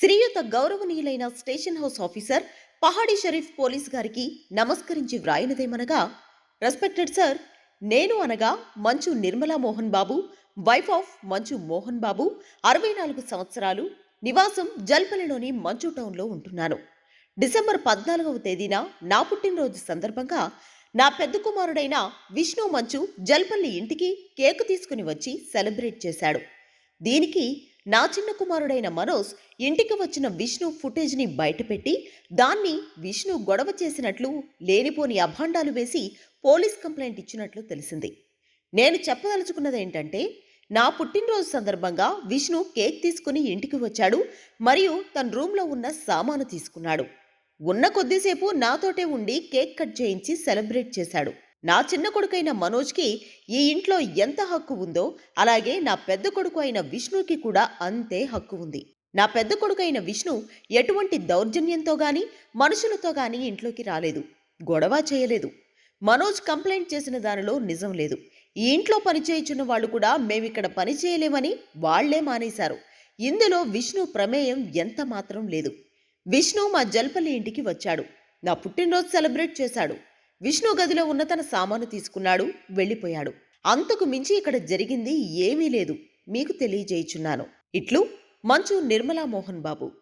శ్రీయుత గౌరవనీయులైన station house officer Pahadi Shareef police గారికి నమస్కరించి వ్రాయినదేమనగా రెస్పెక్టెడ్ సార్ నేను అనగా మంచు నిర్మలా మోహన్ బాబు వైఫ్ ఆఫ్ మంచు మోహన్ బాబు అరవై నాలుగు సంవత్సరాలు నివాసం జల్పల్లిలోని మంచు టౌన్లో ఉంటున్నాను. డిసెంబర్ పద్నాలుగవ తేదీన నా పుట్టినరోజు సందర్భంగా నా పెద్ద కుమారుడైన విష్ణు మంచు జల్పల్లి ఇంటికి కేకు తీసుకుని వచ్చి సెలబ్రేట్ చేశాడు. దీనికి నా చిన్న కుమారుడైన మనోజ్ ఇంటికి వచ్చిన విష్ణు ఫుటేజ్ని బయటపెట్టి దాన్ని విష్ణు గొడవ చేసినట్లు లేనిపోని అభాండాలు వేసి పోలీస్ కంప్లైంట్ ఇచ్చినట్లు తెలిసింది. నేను చెప్పదలుచుకున్నది ఏంటంటే నా పుట్టినరోజు సందర్భంగా విష్ణు కేక్ తీసుకుని ఇంటికి వచ్చాడు మరియు తన రూమ్లో ఉన్న సామాను తీసుకున్నాడు. ఉన్న కొద్దిసేపు నాతోటే ఉండి కేక్ కట్ చేయించి సెలబ్రేట్ చేశాడు. నా చిన్న కొడుకైన మనోజ్కి ఈ ఇంట్లో ఎంత హక్కు ఉందో అలాగే నా పెద్ద కొడుకు అయిన విష్ణుకి కూడా అంతే హక్కు ఉంది. నా పెద్ద కొడుకైన విష్ణు ఎటువంటి దౌర్జన్యంతో గాని మనుషులతో గాని ఇంట్లోకి రాలేదు. గొడవ చేయలేదు. మనోజ్ కంప్లైంట్ చేసిన దానిలో నిజం లేదు. ఈ ఇంట్లో పనిచేయుచున్న వాళ్ళు కూడా మేమిక్కడ పని చేయలేమని వాళ్ళే మానేశారు. ఇందులో విష్ణు ప్రమేయం ఎంత మాత్రం లేదు. విష్ణు మా జల్పల్లి ఇంటికి వచ్చాడు. నా పుట్టినరోజు సెలబ్రేట్ చేశాడు. విష్ణు గదిలో ఉన్న తన సామాను తీసుకున్నాడు వెళ్ళిపోయాడు. అంతకు మించి ఇక్కడ జరిగింది ఏమీ లేదు మీకు తెలియజేయుచున్నాను. ఇట్లు మంచు నిర్మలా మోహన్ బాబు.